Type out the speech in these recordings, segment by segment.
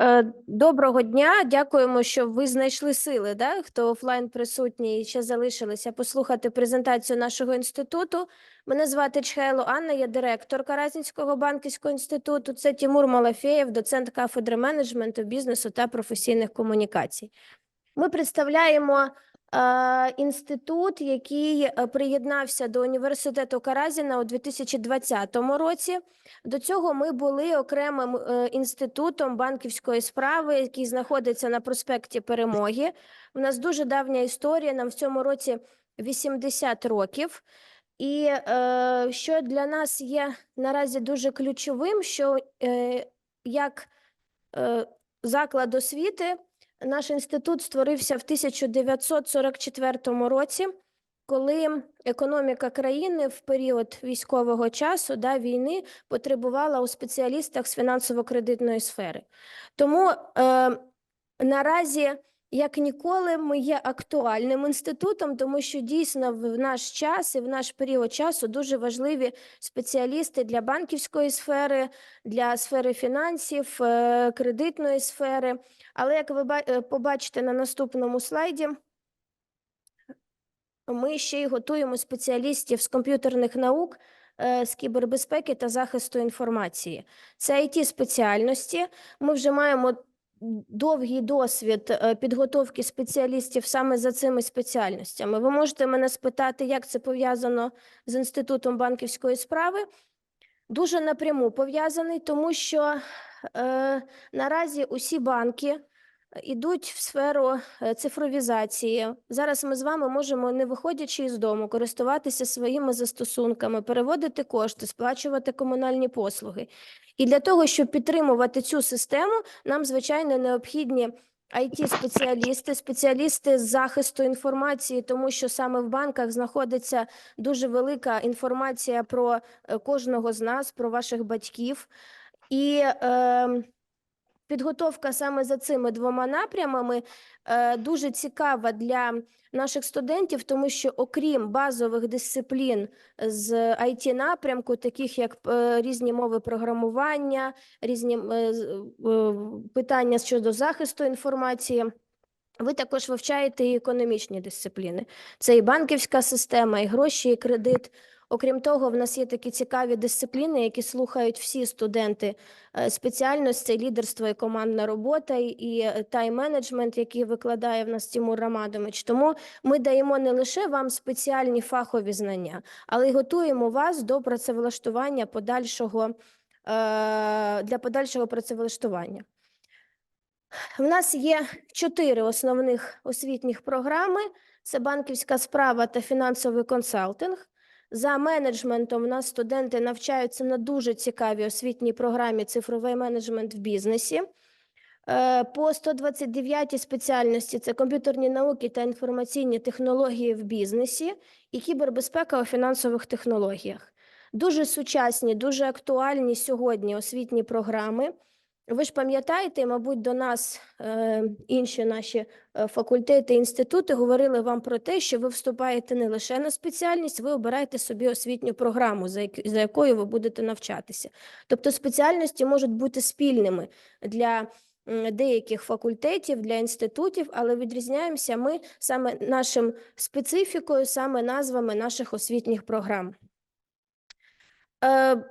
Е, Доброго дня, дякуємо, що ви знайшли сили, да? хто офлайн присутній і ще залишилися послухати презентацію нашого інституту. Мене звати Чхайло Анна, я директорка Разінського банківського інституту. Це Тимур Малафєєв, доцент кафедри менеджменту, бізнесу та професійних комунікацій. Ми представляємо інститут, який е, приєднався до університету Каразіна у 2020 році. До цього ми були окремим е, інститутом банківської справи, який знаходиться на проспекті Перемоги. У нас дуже давня історія. Нам в цьому році 80 років. І е, що для нас є наразі дуже ключовим, що е, як е, заклад освіти наш інститут створився в 1944 році, коли економіка країни в період військового часу да, війни потребувала у спеціалістах з фінансово-кредитної сфери. Тому е, наразі, як ніколи, ми є актуальним інститутом, тому що дійсно в наш час і в наш період часу дуже важливі спеціалісти для банківської сфери, для сфери фінансів, е, кредитної сфери. Але як ви е, побачите на наступному слайді, ми ще й готуємо спеціалістів з комп'ютерних наук, е, з кібербезпеки та захисту інформації. Це it спеціальності. Ми вже маємо довгий досвід е, підготовки спеціалістів саме за цими спеціальностями. Ви можете мене спитати, як це пов'язано з інститутом банківської справи. Дуже напряму пов'язаний, тому що е, наразі усі банки йдуть в сферу е, цифровізації. Зараз ми з вами можемо, не виходячи із дому, користуватися своїми застосунками, переводити кошти, сплачувати комунальні послуги. І для того, щоб підтримувати цю систему, нам звичайно необхідні it спеціалісти спеціалісти з захисту інформації, тому що саме в банках знаходиться дуже велика інформація про е, кожного з нас, про ваших батьків. І е, підготовка саме за цими двома напрямами е, дуже цікава для наших студентів, тому що окрім базових дисциплін з it напрямку, таких як е, різні мови програмування, різні е, питання щодо захисту інформації. Ви також вивчаєте і економічні дисципліни. Це і банківська система, і гроші, і кредит. Окрім того, в нас є такі цікаві дисципліни, які слухають всі студенти е, спеціальності, лідерство і командна робота, і- е, тайм-менеджмент, який викладає в нас Тимур Рамадович. Тому ми даємо не лише вам спеціальні фахові знання, але й готуємо вас до працевлаштування подальшого е, для подальшого працевлаштування. В нас є чотири основних освітніх програми: це банківська справа та фінансовий консалтинг. За менеджментом в нас студенти навчаються на дуже цікавій освітній програмі цифровий менеджмент в бізнесі. Е, По 129 спеціальності це комп'ютерні науки та інформаційні технології в бізнесі і кібербезпека у фінансових технологіях. Дуже сучасні, дуже актуальні сьогодні освітні програми. Ви ж пам'ятаєте, мабуть, до нас е, інші наші е, факультети, інститути говорили вам про те, що ви вступаєте не лише на спеціальність, ви обираєте собі освітню програму, за, як- за якою ви будете навчатися. Тобто спеціальності можуть бути спільними для деяких факультетів, для інститутів, але відрізняємося ми саме нашим специфікою, саме назвами наших освітніх програм. Е,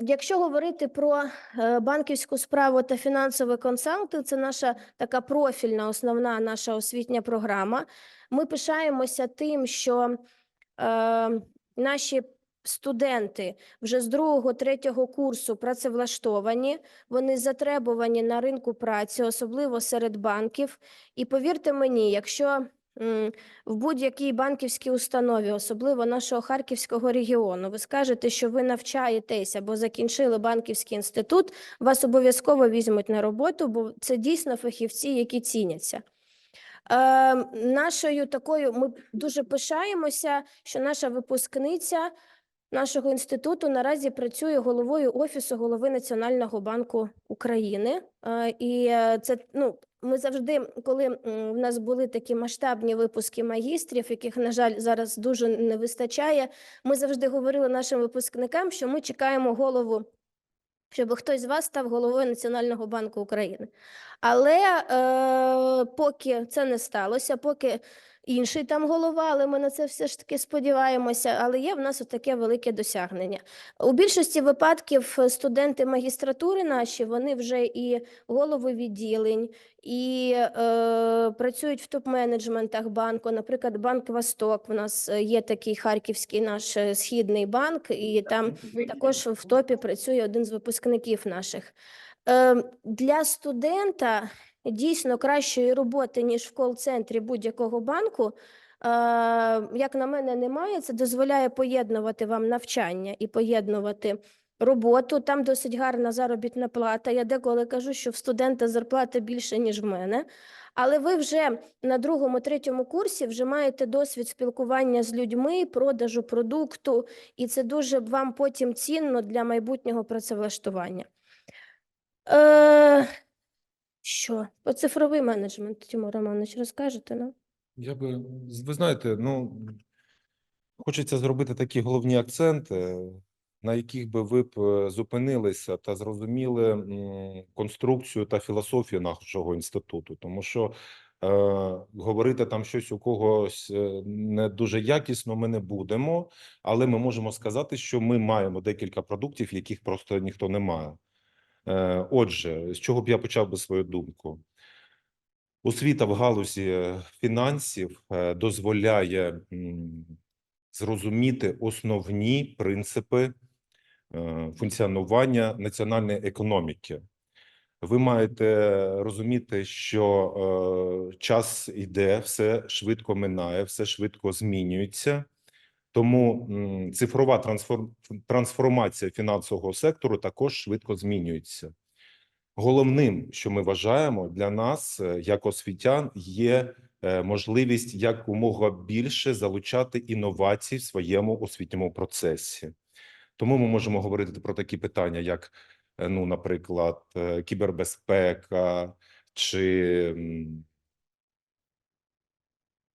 Якщо говорити про е, банківську справу та фінансовий консалтинг, це наша така профільна основна наша освітня програма. Ми пишаємося тим, що е, наші студенти вже з другого, третього курсу працевлаштовані, вони затребувані на ринку праці, особливо серед банків. І повірте мені, якщо в будь-якій банківській установі, особливо нашого Харківського регіону, ви скажете, що ви навчаєтесь або закінчили банківський інститут, вас обов'язково візьмуть на роботу, бо це дійсно фахівці, які ціняться. Е, нашою такою ми дуже пишаємося, що наша випускниця нашого інституту наразі працює головою офісу голови Національного банку України. Е, І е, це ну. Ми завжди, коли в нас були такі масштабні випуски магістрів, яких, на жаль, зараз дуже не вистачає, ми завжди говорили нашим випускникам, що ми чекаємо голову щоб хтось з вас став головою Національного банку України. Але е, поки це не сталося, поки інший там голова, але ми на це все ж таки сподіваємося. Але є в нас таке велике досягнення. У більшості випадків е, студенти магістратури наші вони вже і голови відділень, і е, працюють в топ-менеджментах банку. Наприклад, банк Восток. У нас е, є такий харківський наш е, східний банк, і там також в топі працює один з випускників наших. Е, Для студента дійсно кращої роботи, ніж в кол-центрі будь-якого банку, як на мене, немає. Це дозволяє поєднувати вам навчання і поєднувати роботу. Там досить гарна заробітна плата. Я деколи кажу, що в студента зарплата більше, ніж в мене. Але ви вже на другому, третьому курсі вже маєте досвід спілкування з людьми, продажу продукту, і це дуже вам потім цінно для майбутнього працевлаштування. Е, що? По цифровий менеджмент, Тимур Романович, розкажете нам? Я би, ви знаєте, ну, хочеться зробити такі головні акценти, на яких би ви б е, зупинилися та зрозуміли конструкцію та філософію нашого інституту. Тому що е, говорити там щось у когось е, не дуже якісно ми не будемо, але ми можемо сказати, що ми маємо декілька продуктів, яких просто ніхто не має. Е, Отже, з чого б я почав би свою думку? Освіта в галузі е, фінансів е, дозволяє зрозуміти основні принципи функціонування національної економіки. Ви маєте розуміти, що час іде, все швидко минає, все швидко змінюється. Тому цифрова трансформація фінансового сектору також швидко змінюється. Головним, що ми вважаємо для нас, е, як освітян, є е, можливість якомога більше залучати інновацій в своєму освітньому процесі. Тому ми можемо говорити про такі питання, як, е, ну, наприклад, кібербезпека чи,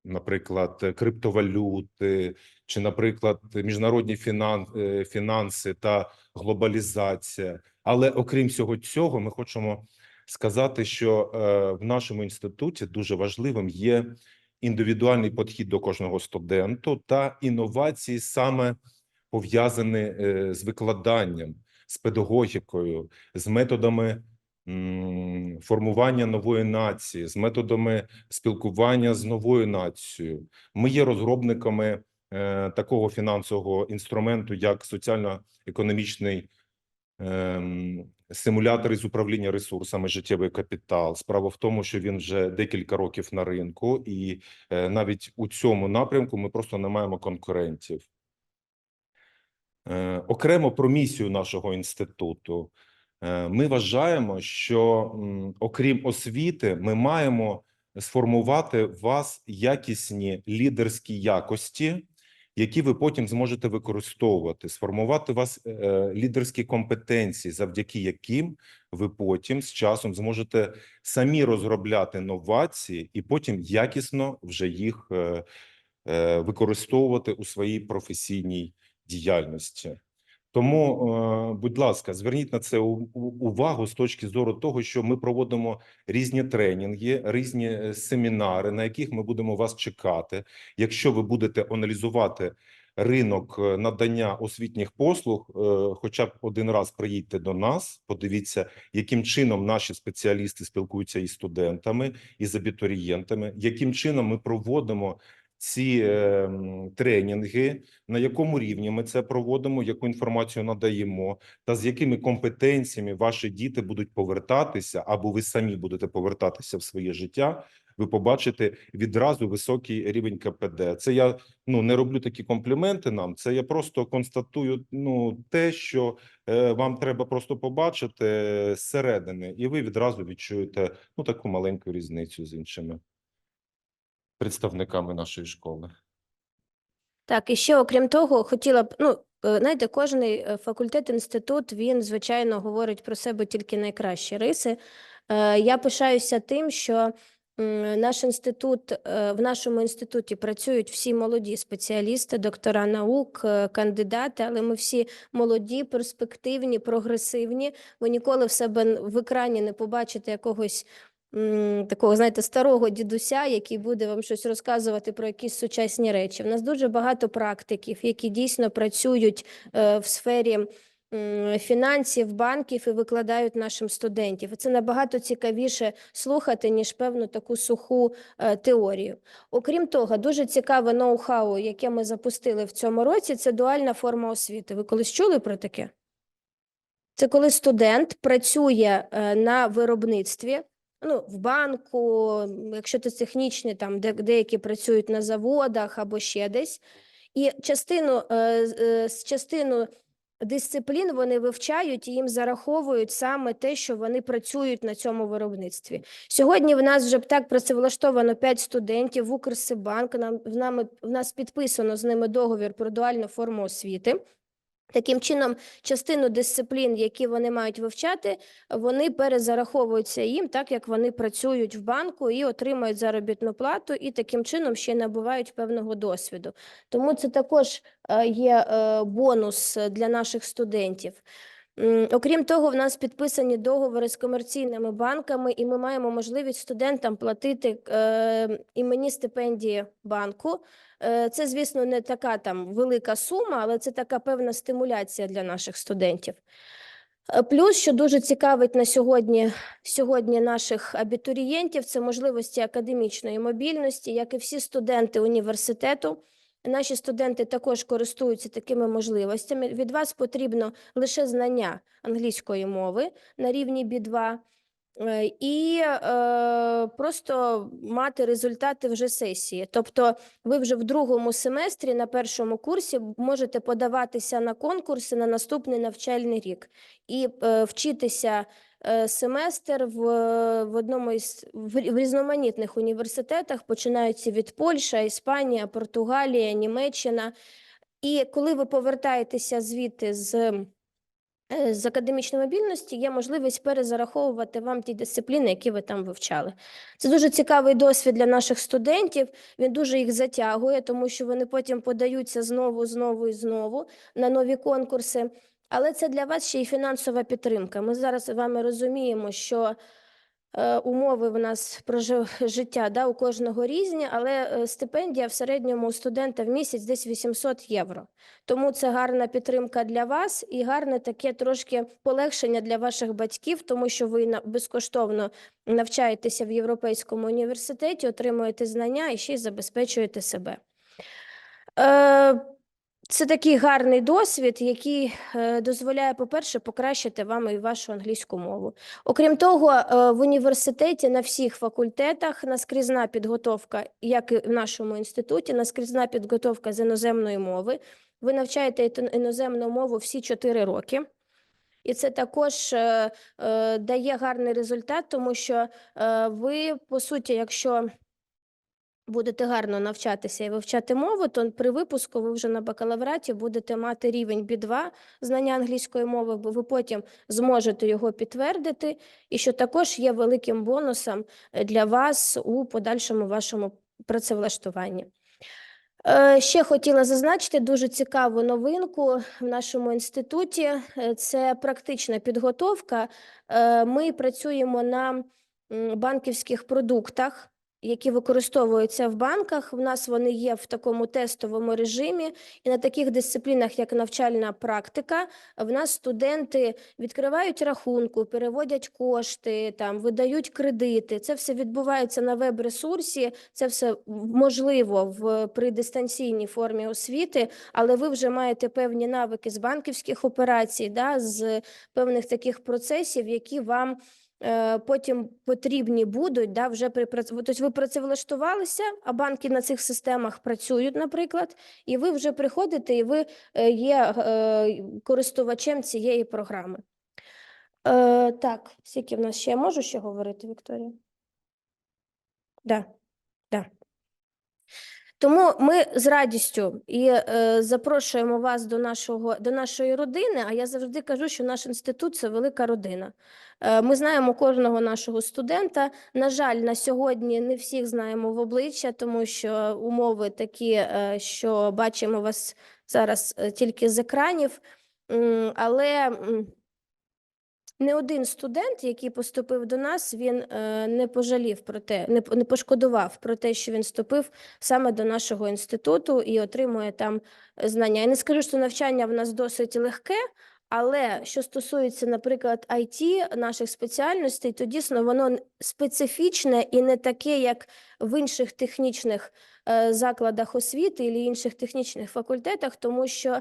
наприклад, е, криптовалюти, чи, наприклад, міжнародні е, фінанси та глобалізація. Але окрім всього цього, ми хочемо сказати, що е, в нашому інституті дуже важливим є індивідуальний підхід до кожного студенту та інновації саме пов'язані з викладанням, з педагогікою, з методами формування нової нації, з методами спілкування з новою нацією. Ми є розробниками е, такого фінансового інструменту, як соціально-економічний ем, симулятор із управління ресурсами життєвий капітал. Справа в тому, що він вже декілька років на ринку, і е, навіть у цьому напрямку ми просто не маємо конкурентів. Е, Окремо про місію нашого інституту. Е, Ми вважаємо, що окрім освіти, ми маємо сформувати в вас якісні лідерські якості, які ви потім зможете використовувати, сформувати у вас е, лідерські компетенції, завдяки яким ви потім з часом зможете самі розробляти новації і потім якісно вже їх е, е, використовувати у своїй професійній діяльності. Тому, е, будь ласка, зверніть на це увагу з точки зору того, що ми проводимо різні тренінги, різні е, семінари, на яких ми будемо вас чекати. Якщо ви будете аналізувати ринок е, надання освітніх послуг, хоча б один раз приїдьте до нас, подивіться, яким чином наші спеціалісти спілкуються із студентами, із абітурієнтами, яким чином ми проводимо ці е, тренінги, на якому рівні ми це проводимо, яку інформацію надаємо, та з якими компетенціями ваші діти будуть повертатися, або ви самі будете повертатися в своє життя. Ви побачите відразу високий рівень КПД. Це я ну не роблю такі компліменти нам. Це я просто констатую ну те, що е, вам треба просто побачити е, зсередини, і ви відразу відчуєте ну таку маленьку різницю з іншими представниками нашої школи. Так, і ще окрім того, хотіла б, ну, е, знаєте, кожний факультет, інститут, він, звичайно, говорить про себе тільки найкращі риси. Е, Я пишаюся тим, що Наш інститут е, в нашому інституті працюють всі молоді спеціалісти, доктора наук, е, кандидати, але ми всі молоді, перспективні, прогресивні. Ви ніколи в себе в екрані не побачите якогось такого, знаєте, старого дідуся, який буде вам щось розказувати про якісь сучасні речі. В нас дуже багато практиків, які дійсно працюють е, в сфері фінансів, банків і викладають нашим студентів. Це набагато цікавіше слухати, ніж певну таку суху е, теорію. Окрім того, дуже цікаве ноу-хау, яке ми запустили в цьому році, це дуальна форма освіти. Ви колись чули про таке? Це коли студент працює е, на виробництві, ну, в банку, якщо це технічні, там де, деякі працюють на заводах або ще десь. І частину, е, е, частину дисциплін вони вивчають і їм зараховують саме те, що вони працюють на цьому виробництві. Сьогодні в нас вже так працевлаштовано 5 студентів в Укрсибанк. Нам в нами в нас підписано з ними договір про дуальну форму освіти. Таким чином, частину дисциплін, які вони мають вивчати, вони перезараховуються їм, так як вони працюють в банку і отримують заробітну плату, і таким чином ще набувають певного досвіду. Тому це також е, є е, бонус е, для наших студентів. Окрім того, в нас підписані договори з комерційними банками, і ми маємо можливість студентам платити е, іменні стипендії банку. Е, Це, звісно, не така там велика сума, але це така певна стимуляція для наших студентів. Е, Плюс, що дуже цікавить на сьогодні, сьогодні наших абітурієнтів, це можливості академічної мобільності, як і всі студенти університету. Наші студенти також користуються такими можливостями. Від вас потрібно лише знання англійської мови на рівні B2 е, і е, просто мати результати вже сесії. Тобто ви вже в другому семестрі на першому курсі можете подаватися на конкурси на наступний навчальний рік і е, вчитися е, семестр в, в одному із в, в різноманітних університетах, починаючи від Польща, Іспанія, Португалія, Німеччина. І коли ви повертаєтеся звідти з е, з академічної мобільності є можливість перезараховувати вам ті дисципліни, які ви там вивчали. Це дуже цікавий досвід для наших студентів. Він дуже їх затягує, тому що вони потім подаються знову, знову і знову на нові конкурси. Але це для вас ще й фінансова підтримка. Ми зараз з вами розуміємо, що е, умови в нас про життя да, у кожного різні, але е, стипендія в середньому у студента в місяць десь 800 євро. Тому це гарна підтримка для вас і гарне таке трошки полегшення для ваших батьків, тому що ви безкоштовно навчаєтеся в Європейському університеті, отримуєте знання і ще й забезпечуєте себе. Е, це такий гарний досвід, який е, дозволяє, по-перше, покращити вам і вашу англійську мову. Окрім того, е, в університеті на всіх факультетах наскрізна підготовка, як і в нашому інституті, наскрізна підготовка з іноземної мови. Ви навчаєте іноземну мову всі 4 роки. І це також е, е, дає гарний результат, тому що е, ви, по суті, якщо будете гарно навчатися і вивчати мову, то при випуску ви вже на бакалавраті будете мати рівень B2 знання англійської мови, бо ви потім зможете його підтвердити, і що також є великим бонусом е, для вас у подальшому вашому працевлаштуванні. Е, Ще хотіла зазначити дуже цікаву новинку в нашому інституті. Е, Це практична підготовка. Ми працюємо на банківських продуктах, які використовуються в банках. В нас вони є в такому тестовому режимі, і на таких дисциплінах, як навчальна практика, в нас студенти відкривають рахунку, переводять кошти, там видають кредити. Це все відбувається на веб-ресурсі. Це все можливо в при дистанційній формі освіти, але ви вже маєте певні навики з банківських операцій, да, з певних таких процесів, які вам потім потрібні будуть, да, вже при Тобто ви працевлаштувалися, а банки на цих системах працюють, наприклад, і ви вже приходите, і ви е, є е, користувачем цієї програми. Е, так, скільки в нас ще я можу ще говорити, Вікторія? Да, да. Тому ми з радістю і е, запрошуємо вас до нашого до нашої родини. А я завжди кажу, що наш інститут це велика родина. Е, ми знаємо кожного нашого студента. На жаль, на сьогодні не всіх знаємо в обличчя, тому що умови такі, е, що бачимо вас зараз е, тільки з екранів. Але не один студент, який поступив до нас, він е, не пожалів про те, не, не пошкодував про те, що він вступив саме до нашого інституту і отримує там знання. Я не скажу, що навчання в нас досить легке, але що стосується, наприклад, IT, наших спеціальностей, то дійсно воно специфічне і не таке, як в інших технічних е, закладах освіти і інших технічних факультетах, тому що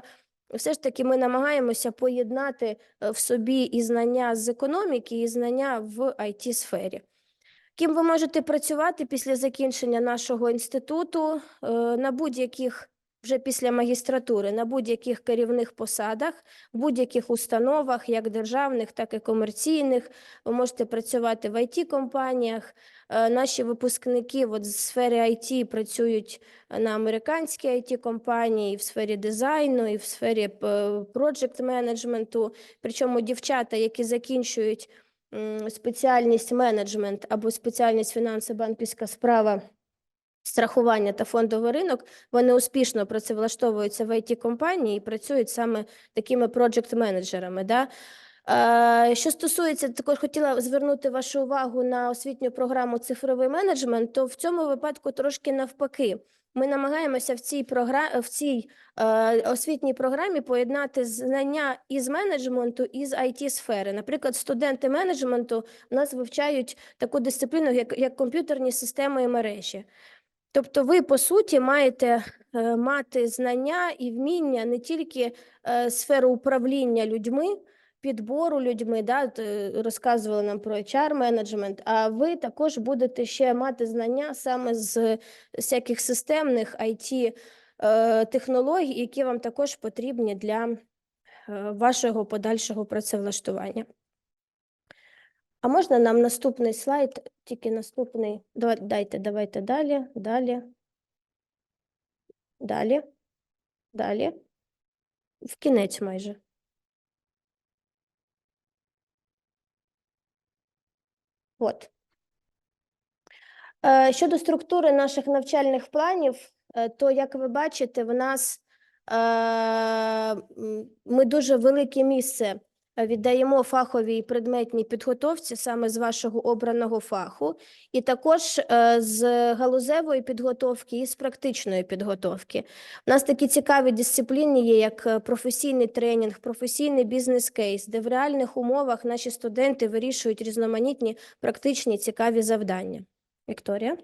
все ж таки ми намагаємося поєднати е, в собі і знання з економіки, і знання в it сфері Ким ви можете працювати після закінчення нашого інституту? Е, на будь-яких вже після магістратури, на будь-яких керівних посадах, в будь-яких установах, як державних, так і комерційних. Ви можете працювати в it компаніях Е, Наші випускники от з сфери IT працюють на американські it компанії, в сфері дизайну, і в сфері проджект менеджменту. Причому дівчата, які закінчують спеціальність менеджмент або спеціальність фінанси, банківська справа. Страхування та фондовий ринок, вони успішно працевлаштовуються в it компанії і працюють саме такими проджект-менеджерами. Да? Е, Що стосується, також хотіла звернути вашу увагу на освітню програму цифровий менеджмент, то в цьому випадку трошки навпаки. Ми намагаємося в цій програ... в цій е, освітній програмі поєднати знання із менеджменту і з it сфери. Наприклад, студенти менеджменту у нас вивчають таку дисципліну, як, як комп'ютерні системи і мережі. Тобто, ви по суті маєте е, мати знання і вміння не тільки е, сферу управління людьми, підбору людьми, да, е, розказували нам про HR-менеджмент, а ви також будете ще мати знання саме з всяких системних IT технологій, які вам також потрібні для вашого подальшого працевлаштування. А можна нам наступний слайд, тільки наступний. Дайте, давайте далі, далі. Далі. Далі. В кінець майже. От. Е, Щодо структури наших навчальних планів, е, то, як ви бачите, в нас е, ми дуже велике місце віддаємо фаховій предметній підготовці саме з вашого обраного фаху, і також е, з галузевої підготовки і з практичної підготовки. У нас такі цікаві дисципліни є, як е, професійний тренінг, професійний бізнес-кейс, де в реальних умовах наші студенти вирішують різноманітні практичні цікаві завдання. Вікторія.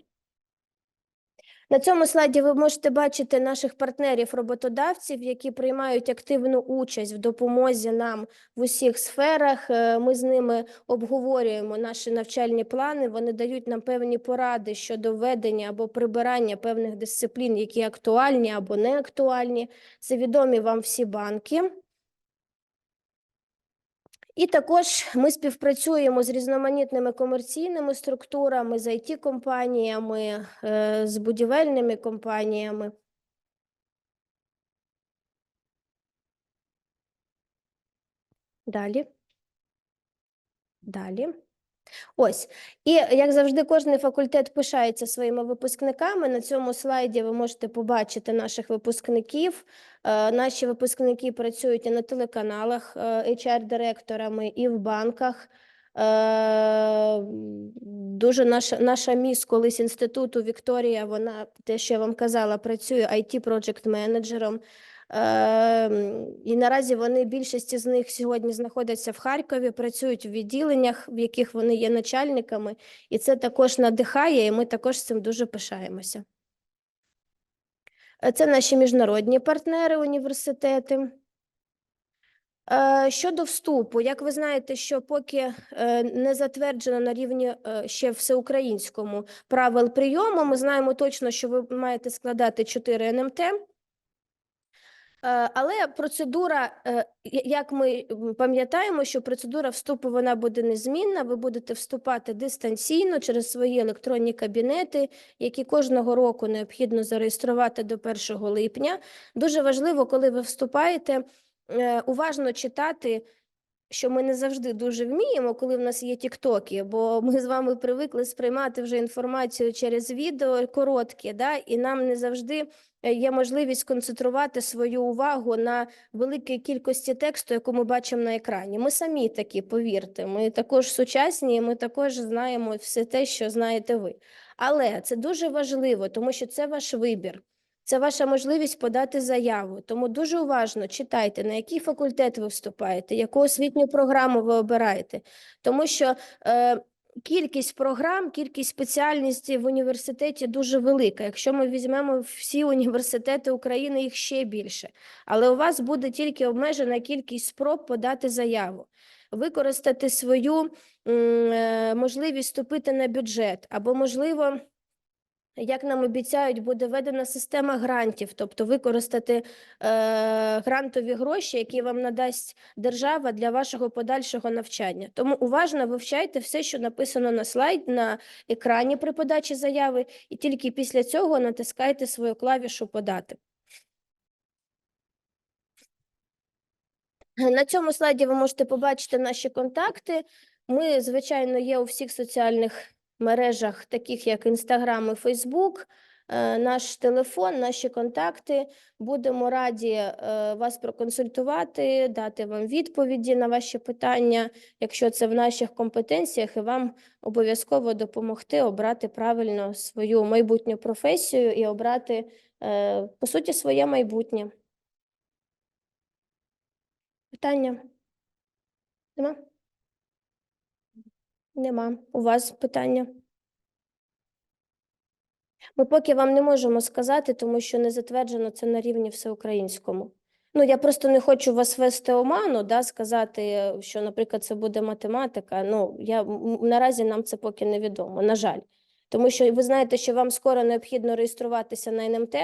На цьому слайді ви можете бачити наших партнерів-роботодавців, які приймають активну участь в допомозі нам в усіх сферах. Е, Ми з ними обговорюємо наші навчальні плани. Вони дають нам певні поради щодо введення або прибирання певних дисциплін, які актуальні або не актуальні. Це відомі вам всі банки. І також ми співпрацюємо з різноманітними комерційними структурами, з it компаніями е, з будівельними компаніями. Далі. Далі. Ось. І як завжди, кожен факультет пишається своїми випускниками. На цьому слайді ви можете побачити наших випускників. Е, Наші випускники працюють і на телеканалах е, HR-директорами, і в банках. Е, Дуже наша, наша міс колись інституту Вікторія, вона, те, що я вам казала, працює IT-проджект-менеджером. Е, м, І наразі вони, більшість з них сьогодні знаходяться в Харкові, працюють в відділеннях, в яких вони є начальниками, і це також надихає, і ми також цим дуже пишаємося. Е, Це наші міжнародні партнери, університети. Е, Щодо вступу, як ви знаєте, що поки е, не затверджено на рівні ще всеукраїнському правил прийому, ми знаємо точно, що ви маєте складати 4 НМТ. Е, Але процедура, е, як ми пам'ятаємо, що процедура вступу вона буде незмінна. Ви будете вступати дистанційно через свої електронні кабінети, які кожного року необхідно зареєструвати до 1 липня. Дуже важливо, коли ви вступаєте, е, уважно читати. Що ми не завжди дуже вміємо, коли в нас є тіктоки, бо ми з вами привикли сприймати вже інформацію через відео короткі, да, і нам не завжди е, є можливість концентрувати свою увагу на великій кількості тексту, яку ми бачимо на екрані. Ми самі такі, повірте, ми також сучасні, ми також знаємо все те, що знаєте ви. Але це дуже важливо, тому що це ваш вибір. Це ваша можливість подати заяву. Тому дуже уважно читайте, на який факультет ви вступаєте, яку освітню програму ви обираєте. Тому що е, кількість програм, кількість спеціальностей в університеті дуже велика. Якщо ми візьмемо всі університети України, їх ще більше. Але у вас буде тільки обмежена кількість спроб подати заяву. Використати свою е, можливість вступити на бюджет, або, можливо, як нам обіцяють, буде введена система грантів, тобто використати е, грантові гроші, які вам надасть держава для вашого подальшого навчання. Тому уважно вивчайте все, що написано на слайд на екрані при подачі заяви, і тільки після цього натискайте свою клавішу подати. На цьому слайді ви можете побачити наші контакти. Ми, звичайно, є у всіх соціальних мережах, таких як Інстаграм і Фейсбук. Наш телефон, наші контакти. Будемо раді е, вас проконсультувати, дати вам відповіді на ваші питання, якщо це в наших компетенціях, і вам обов'язково допомогти обрати правильно свою майбутню професію і обрати, е, по суті, своє майбутнє. Питання? Нема? Нема. У вас питання? Ми поки вам не можемо сказати, тому що не затверджено це на рівні всеукраїнському. Ну, я просто не хочу вас вести оману, да, сказати, що, наприклад, це буде математика. Ну, я, наразі нам це поки невідомо, на жаль. Тому що ви знаєте, що вам скоро необхідно реєструватися на НМТ,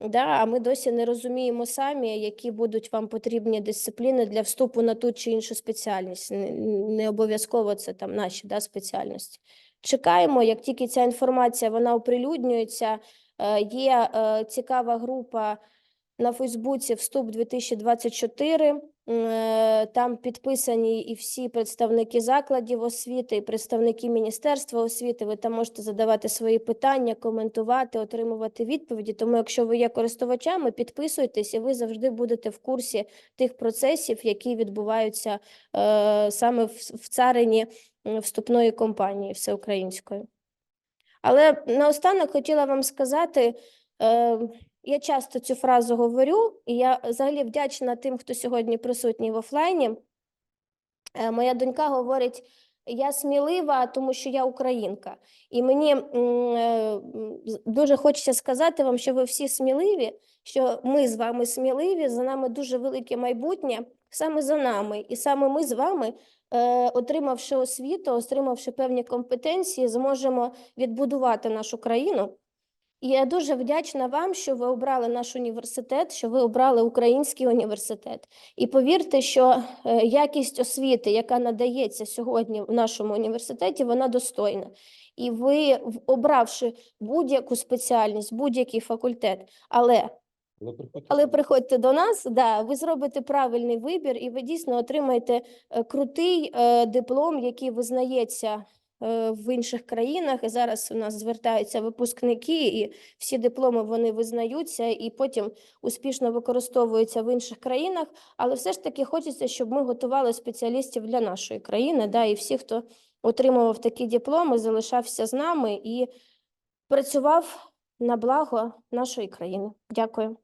да, а ми досі не розуміємо самі, які будуть вам потрібні дисципліни для вступу на ту чи іншу спеціальність. Не, обов'язково це там наші да, спеціальності. Чекаємо, як тільки ця інформація вона оприлюднюється. Е, Є е, цікава група на Фейсбуці Вступ 2024. Е, Там підписані і всі представники закладів освіти, і представники Міністерства освіти. Ви там можете задавати свої питання, коментувати, отримувати відповіді. Тому, якщо ви є користувачами, підписуйтесь, і ви завжди будете в курсі тих процесів, які відбуваються е, саме в, царині вступної кампанії всеукраїнської. Але наостанок хотіла вам сказати, е, я часто цю фразу говорю, і я взагалі вдячна тим, хто сьогодні присутній в офлайні. Е, Моя донька говорить: я смілива, тому що я українка. І мені е, дуже хочеться сказати вам, що ви всі сміливі, що ми з вами сміливі, за нами дуже велике майбутнє, саме за нами. І саме ми з вами, е, отримавши освіту, отримавши певні компетенції, зможемо відбудувати нашу країну. І я дуже вдячна вам, що ви обрали наш університет, що ви обрали український університет. І повірте, що е, якість освіти, яка надається сьогодні в нашому університеті, вона достойна. І ви, обравши будь-яку спеціальність, будь-який факультет, але але приходьте до нас, да, ви зробите правильний вибір, і ви дійсно отримаєте е, крутий е, диплом, який визнається в інших країнах. І зараз у нас звертаються випускники, і всі дипломи вони визнаються і потім успішно використовуються в інших країнах. Але все ж таки хочеться, щоб ми готували спеціалістів для нашої країни. Да, і всі, хто отримував такі дипломи, залишався з нами і працював на благо нашої країни. Дякую.